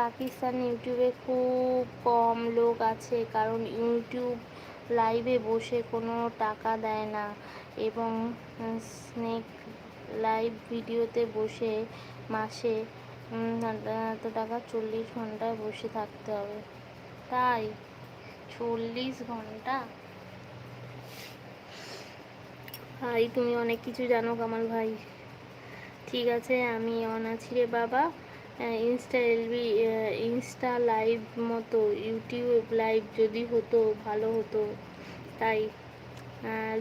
পাকিস্তান ইউটিউবে খুব কম লোক আছে, কারণ ইউটিউব লাইভে বসে কোনো টাকা দেয় না এবং স্নেক লাইভ ভিডিওতে বসে মাসে এত টাকা চল্লিশ ঘন্টায় বসে থাকতে হবে। তাই, চল্লিশ ঘণ্টা? ভাই তুমি অনেক কিছু জানো কামাল ভাই। ঠিক আছে, আমি অনাছি বাবা। ইনস্টা এলবি ইনস্টা লাইভ মতো ইউটিউব লাইভ যদি হতো, ভালো হতো। তাই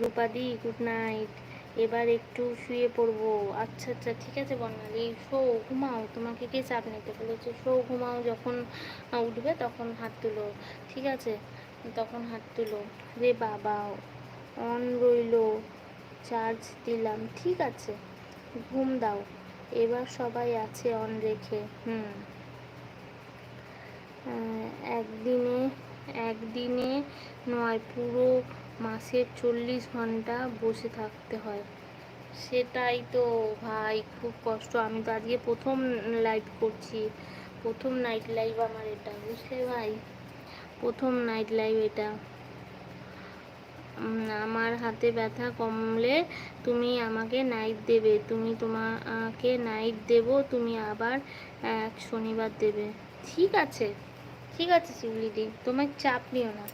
রূপাদি গুড নাইট এবার একটু শুয়ে পড়ব। আচ্ছা আচ্ছা ঠিক আছে বর্ণালী, শো, ঘুমাও। তোমাকে কে চাপ নিতে বলেছে? শো, ঘুমাও, যখন উঠবে তখন হাত তুলো। ঠিক আছে? তখন হাত তুলো। রে বাবা অন রইল। চার্জ দিলাম। ঠিক আছে? ঘুম দাও। এবার সবাই আছে অন রেখে, হুম। একদিনে একদিনে নয়, পুরো মাসের চল্লিশ ঘণ্টা বসে থাকতে হয়। সেটাই তো ভাই, খুব কষ্ট। আমি তো আজকে প্রথম লাইভ করছি। প্রথম নাইট লাইভ আমার এটা, বুঝলে ভাই? প্রথম নাইট লাইভ এটা। আমার হাতে ব্যথা কমলে তুমি আমাকে নাইট দেবে। তুমি তোমাকে নাইট দেব, তুমি আবার এক শনিবার দেবে। ঠিক আছে ঠিক আছে শিউলিদি তোমার চাপ নিও না,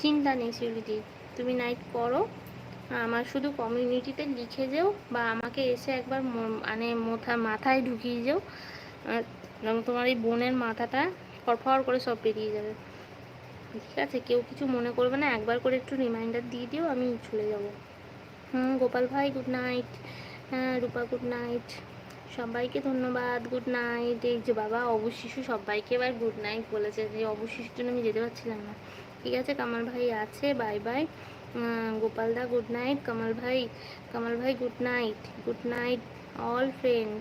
চিন্তা নেই শিউলিদি তুমি নাইট করো, আমার শুধু কমিউনিটিতে লিখে যেও বা আমাকে এসে একবার মানে মাথা, মাথায় ঢুকিয়ে যেও তোমার এই বোনের মাথাটা ফরফর করে সব বেরিয়ে যাবে। ঠিক আছে, কেউ কিছু মনে করবে না, একবার করে একটু রিমাইন্ডার দিয়ে দিও, আমি চলে যাব। হুম, গোপাল ভাই গুড নাইট হ্যাঁ রূপা গুড নাইট সবাইকে ধন্যবাদ গুড নাইট এই যে বাবা অবশিশু সবাইকে এবার গুড নাইট বলেছে, যে অবশিশুর জন্য আমি যেতে পারছিলাম না। ঠিক আছে, কামাল ভাই আছে বাই বাই গোপালদা গুড নাইট কামাল ভাই কামাল ভাই good night good night all friend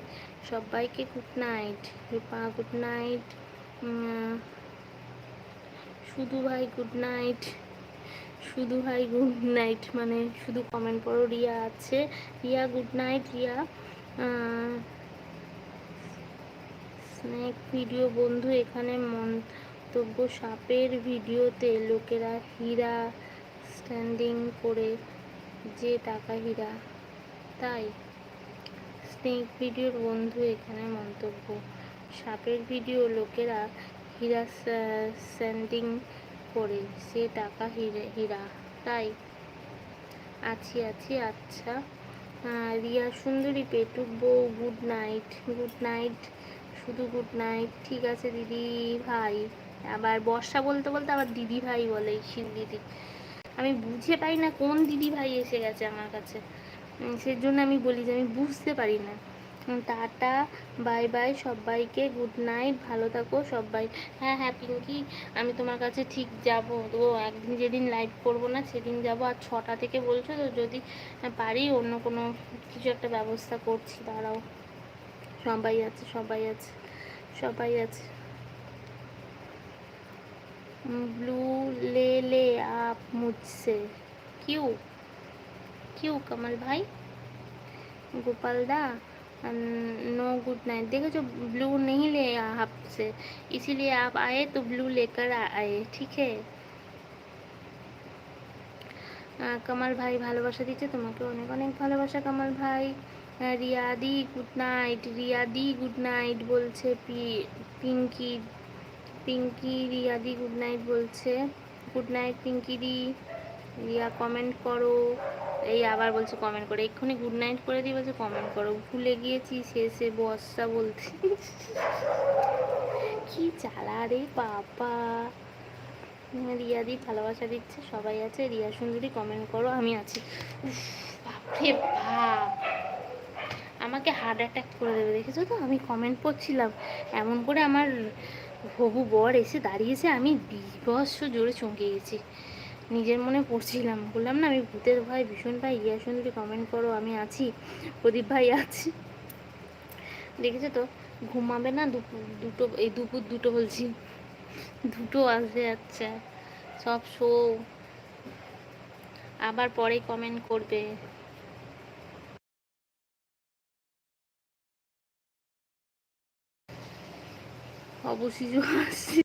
সবাইকে good night Rupa good night শুধু ভাই গুড নাইট শুধু ভাই গুড নাইট মানে শুধু কমেন্ট করো, রিয়া আছে। Riya good night Riya. Snake video বন্ধু, এখানে মন্তব্য সাপের ভিডিওতে লোকেরা হীরা স্ট্যান্ডিং করে যে টাকা হীরা। তাই স্নেক ভিডিওর বন্ধু, এখানে মন্তব্য। সাপের ভিডিও লোকেরা হীরা স্যান্ডিং করে সে টাকা হিরে হীরা তাই আছি আছি আচ্ছা। রিয়া, সুন্দরী পেটুক বউ গুড নাইট গুড নাইট শুধু গুড নাইট ঠিক আছে দিদি ভাই। আবার বর্ষা বলতে বলতে আবার দিদি ভাই বলে শিব দিদি। আমি বুঝে পাই না কোন দিদি ভাই এসে গেছে আমার কাছে। সেজন্য আমি বলি যে আমি বুঝতে পারি না। টাটা, বাই বাই সবাইকে, গুড নাইট, ভালো থাকো সবাই। হ্যাঁ হ্যাঁ পিঙ্কি, আমি তোমার কাছে ঠিক যাব। তো একদিন যেদিন লাইভ করব না, সেদিন যাব। আর ছটা থেকে বলছো তো, যদি পারি অন্য কোনো কিছু একটা ব্যবস্থা করছি, দাঁড়াও। সবাই আছে সবাই আছে সবাই আছে। ব্লু লে লে আপ মুছে কিউ কিউ, কমল ভাই। গোপাল দা नो गुड नाइट देखो जो ब्लू नहीं ले आपसे इसीलिए आप आए तो ब्लू लेकर आए ठीक है কামাল ভাই ভালোবাসা দিচ্ছে তোমাকে অনেক অনেক ভালোবাসা কামাল ভাই Riyadi good night Riyadi good night বলছে পি পিঙ্কি পিঙ্কি রিয়াদি গুড নাইট বলছে গুড নাইট পিঙ্কি দি রিয়া কমেন্ট করো এই আবার বলছে কমেন্ট করে, এক্ষুনি গুড নাইট করে দিই, বলছে কমেন্ট করো। ভুলে গিয়েছি, শেষে বর্ষা বলতে কি চালা রে বাবা। রিয়াদি ভালোবাসা দিচ্ছে, সবাই আছে। রিয়া সুন্দরী কমেন্ট করো, আমি আছি। বাপরে বাপ। আমাকে হার্ট অ্যাটাক করে দেবে, দেখেছ তো? আমি কমেন্ট করছিলাম। এমন করে আমার হবু বর এসে দাঁড়িয়েছে, আমি বিভৎস জোরে চমকে গেছি। নিজের মনে পড়ছিলাম। বললাম না, আমি ভূতের ভাই, ভীষণ ভাই ইয়া সুন্দরী কমেন্ট করো, আমি আছি। প্রদীপ ভাই আছি। দেখেছ তো? ঘুমাবে না দুপুর দুটো, এই দুপুর দুটো বলছি। দুটো আসবে আচ্ছা সব শো। আবার পরে কমেন্ট করবে। অবশিজু হাসছে